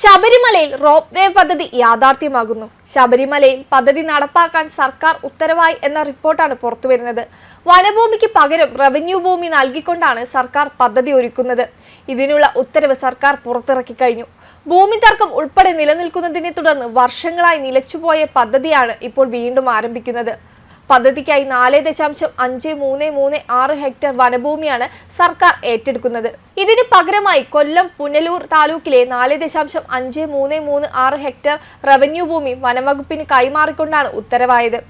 ശബരിമലയിൽ rope way പദ്ധതി യാഥാർത്ഥ്യമാകുന്നു. ശബരിമലയിൽ പദ്ധതി നടപ്പാക്കാൻ സർക്കാർ ഉത്തരവായി എന്ന റിപ്പോർട്ടാണ് പുറത്തുവരുന്നത്. വനഭൂമിക്ക് പകരം റവന്യൂ ഭൂമി നൽകിക്കൊണ്ടാണ് സർക്കാർ പദ്ധതി ഒരുക്കുന്നത്. ഇതിനുള്ള ഉത്തരവ് സർക്കാർ പുറത്തിറക്കി കഴിഞ്ഞു. ഭൂമി തർക്കം ഉൾപ്പെടെ നിലനിൽക്കുന്നതിനെ തുടർന്ന് വർഷങ്ങളായി നിലച്ചുപോയ പദ്ധതിയാണ് ഇപ്പോൾ വീണ്ടും ആരംഭിക്കുന്നത്. പദ്ധതിക്കായി നാല് ദശാംശം അഞ്ച് മൂന്ന് മൂന്ന് ആറ് ഹെക്ടർ വനഭൂമിയാണ് സർക്കാർ ഏറ്റെടുക്കുന്നത്. ഇതിന് പകരമായി കൊല്ലം പുനലൂർ താലൂക്കിലെ നാല് ദശാംശം അഞ്ച് മൂന്ന് മൂന്ന് ആറ് ഹെക്ടർ റവന്യൂ ഭൂമി വനംവകുപ്പിന് കൈമാറിക്കൊണ്ടാണ് ഉത്തരവായത്.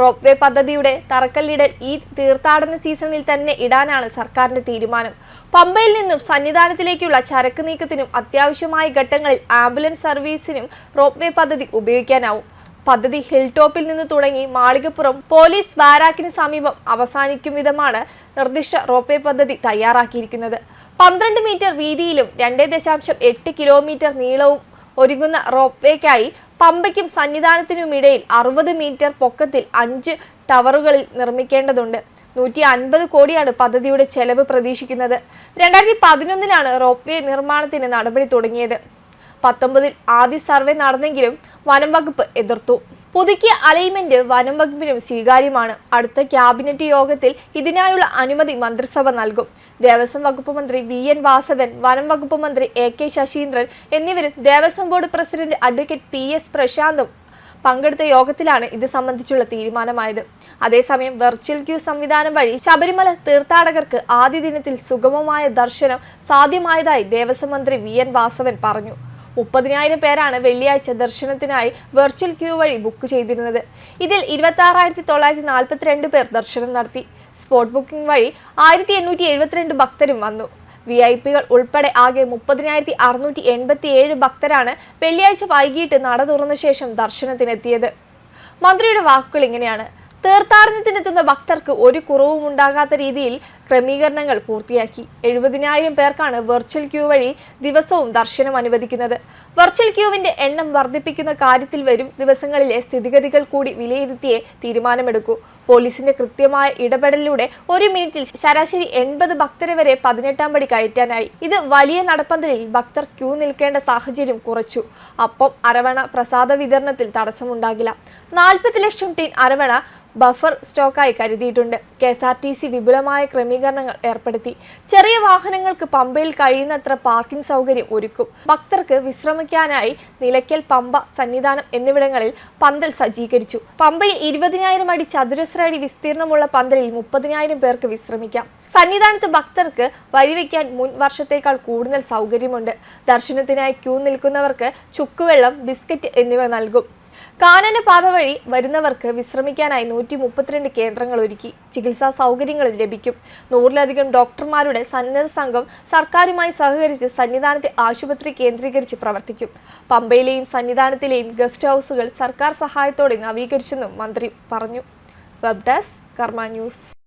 റോപ്പ് വേ പദ്ധതിയുടെ തറക്കല്ലിടൽ ഈ തീർത്ഥാടന സീസണിൽ തന്നെ ഇടാനാണ് സർക്കാരിന്റെ തീരുമാനം. പമ്പയിൽ നിന്നും സന്നിധാനത്തിലേക്കുള്ള ചരക്ക് നീക്കത്തിനും അത്യാവശ്യമായ ഘട്ടങ്ങളിൽ ആംബുലൻസ് സർവീസിനും റോപ്പ് വേ പദ്ധതി ഉപയോഗിക്കാനാവും. പദ്ധതി ഹിൽ ടോപ്പിൽ നിന്ന് തുടങ്ങി മാളികപ്പുറം പോലീസ് ബാരാക്കിന് സമീപം അവസാനിക്കും വിധമാണ് നിർദ്ദിഷ്ട റോപ്പേ പദ്ധതി തയ്യാറാക്കിയിരിക്കുന്നത്. പന്ത്രണ്ട് മീറ്റർ വീതിയിലും രണ്ട് ദശാംശം എട്ട് കിലോമീറ്റർ നീളവും ഒരുങ്ങുന്ന റോപ്വേക്കായി പമ്പയ്ക്കും സന്നിധാനത്തിനുമിടയിൽ അറുപത് മീറ്റർ പൊക്കത്തിൽ അഞ്ച് ടവറുകളിൽ നിർമ്മിക്കേണ്ടതുണ്ട്. നൂറ്റി അൻപത് കോടിയാണ് പദ്ധതിയുടെ ചെലവ് പ്രതീക്ഷിക്കുന്നത്. രണ്ടായിരത്തി പതിനൊന്നിലാണ് റോപ്വേ നിർമ്മാണത്തിന് നടപടി തുടങ്ങിയത്. പത്തൊമ്പതിൽ ആദ്യ സർവേ നടന്നെങ്കിലും വനം വകുപ്പ് എതിർത്തു. പുതുക്കിയ അലൈൻമെന്റ് വനം വകുപ്പിനും സ്വീകാര്യമാണ്. അടുത്ത ക്യാബിനറ്റ് യോഗത്തിൽ ഇതിനായുള്ള അനുമതി മന്ത്രിസഭ നൽകും. ദേവസ്വം വകുപ്പ് മന്ത്രി വി എൻ വാസവൻ വനം വകുപ്പ് മന്ത്രി എ കെ ശശീന്ദ്രൻ എന്നിവരും Devaswom board president advocate P S പ്രശാന്തും പങ്കെടുത്ത യോഗത്തിലാണ് ഇത് സംബന്ധിച്ചുള്ള തീരുമാനമായത്. അതേസമയം വെർച്വൽ ക്യൂ സംവിധാനം വഴി ശബരിമല തീർത്ഥാടകർക്ക് ആദ്യ ദിനത്തിൽ സുഗമമായ ദർശനം സാധ്യമായതായി ദേവസ്വം മന്ത്രി വി എൻ വാസവൻ പറഞ്ഞു. മുപ്പതിനായിരം പേരാണ് വെള്ളിയാഴ്ച ദർശനത്തിനായി വെർച്വൽ ക്യൂ വഴി ബുക്ക് ചെയ്തിരുന്നത്. ഇതിൽ ഇരുപത്തി ആറായിരത്തി തൊള്ളായിരത്തി നാൽപ്പത്തിരണ്ട് പേർ ദർശനം നടത്തി. സ്പോട്ട് ബുക്കിംഗ് വഴി ആയിരത്തി എണ്ണൂറ്റി എഴുപത്തിരണ്ട് ഭക്തരും വന്നു. വി ഐ പികൾ ഉൾപ്പെടെ ആകെ മുപ്പതിനായിരത്തി അറുന്നൂറ്റി എൺപത്തി ഏഴ് ഭക്തരാണ് വെള്ളിയാഴ്ച വൈകിട്ട് നട തുറന്ന ശേഷം ദർശനത്തിനെത്തിയത്. മന്ത്രിയുടെ വാക്കുകൾ ഇങ്ങനെയാണ്. തീർത്ഥാടനത്തിനെത്തുന്ന ഭക്തർക്ക് ഒരു കുറവും ഉണ്ടാകാത്ത രീതിയിൽ ക്രമീകരണങ്ങൾ പൂർത്തിയാക്കി. എഴുപതിനായിരം പേർക്കാണ് വെർച്വൽ ക്യൂ വഴി ദിവസവും ദർശനം അനുവദിക്കുന്നത്. വെർച്വൽ ക്യൂവിന്റെ എണ്ണം വർദ്ധിപ്പിക്കുന്ന കാര്യത്തിൽ വരും ദിവസങ്ങളിലെ സ്ഥിതിഗതികൾ കൂടി വിലയിരുത്തിയേ തീരുമാനമെടുക്കൂ. പോലീസിന്റെ കൃത്യമായ ഇടപെടലിലൂടെ ഒരു മിനിറ്റിൽ ശരാശരി എൺപത് ഭക്തരെ വരെ പതിനെട്ടാം പടി കയറ്റാനായി. ഇത് വലിയ നടപ്പന്തലിൽ ഭക്തർ ക്യൂ നിൽക്കേണ്ട സാഹചര്യം കുറച്ചു. അപ്പം അരവണ പ്രസാദ വിതരണത്തിൽ തടസ്സമുണ്ടാകില്ല. നാൽപ്പത് ലക്ഷം ടീൻ അരവണ ബഫർ സ്റ്റോക്കായി കരുതിയിട്ടുണ്ട്. K S R T C വിപുലമായ ക്രമീകരണങ്ങൾ ഏർപ്പെടുത്തി. ചെറിയ വാഹനങ്ങൾക്ക് പമ്പയിൽ കഴിയുന്നത്ര പാർക്കിംഗ് സൗകര്യം ഒരുക്കും. ഭക്തർക്ക് വിശ്രമിക്കാനായി നിലയ്ക്കൽ പമ്പ സന്നിധാനം എന്നിവിടങ്ങളിൽ പന്തൽ സജ്ജീകരിച്ചു. പമ്പയിൽ ഇരുപതിനായിരം അടി ചതുരശ്ര അടി വിസ്തീർണമുള്ള പന്തലിൽ മുപ്പതിനായിരം പേർക്ക് വിശ്രമിക്കാം. സന്നിധാനത്ത് ഭക്തർക്ക് വഴിവെക്കാൻ മുൻ വർഷത്തേക്കാൾ കൂടുതൽ സൗകര്യമുണ്ട്. ദർശനത്തിനായി ക്യൂ നിൽക്കുന്നവർക്ക് ചുക്കുവെള്ളം ബിസ്ക്കറ്റ് എന്നിവ നൽകും. കാനന പാത വഴി വരുന്നവർക്ക് വിശ്രമിക്കാനായി നൂറ്റി മുപ്പത്തിരണ്ട് കേന്ദ്രങ്ങൾ ഒരുക്കി. ചികിത്സാ സൗകര്യങ്ങളും ലഭിക്കും. നൂറിലധികം ഡോക്ടർമാരുടെ സന്നദ്ധ സംഘം സർക്കാരുമായി സഹകരിച്ച് സന്നിധാനത്തെ ആശുപത്രി കേന്ദ്രീകരിച്ച് പ്രവർത്തിക്കും. പമ്പയിലെയും സന്നിധാനത്തിലെയും ഗസ്റ്റ് ഹൗസുകൾ സർക്കാർ സഹായത്തോടെ നവീകരിച്ചെന്നും മന്ത്രി പറഞ്ഞു. Web desk Karma news.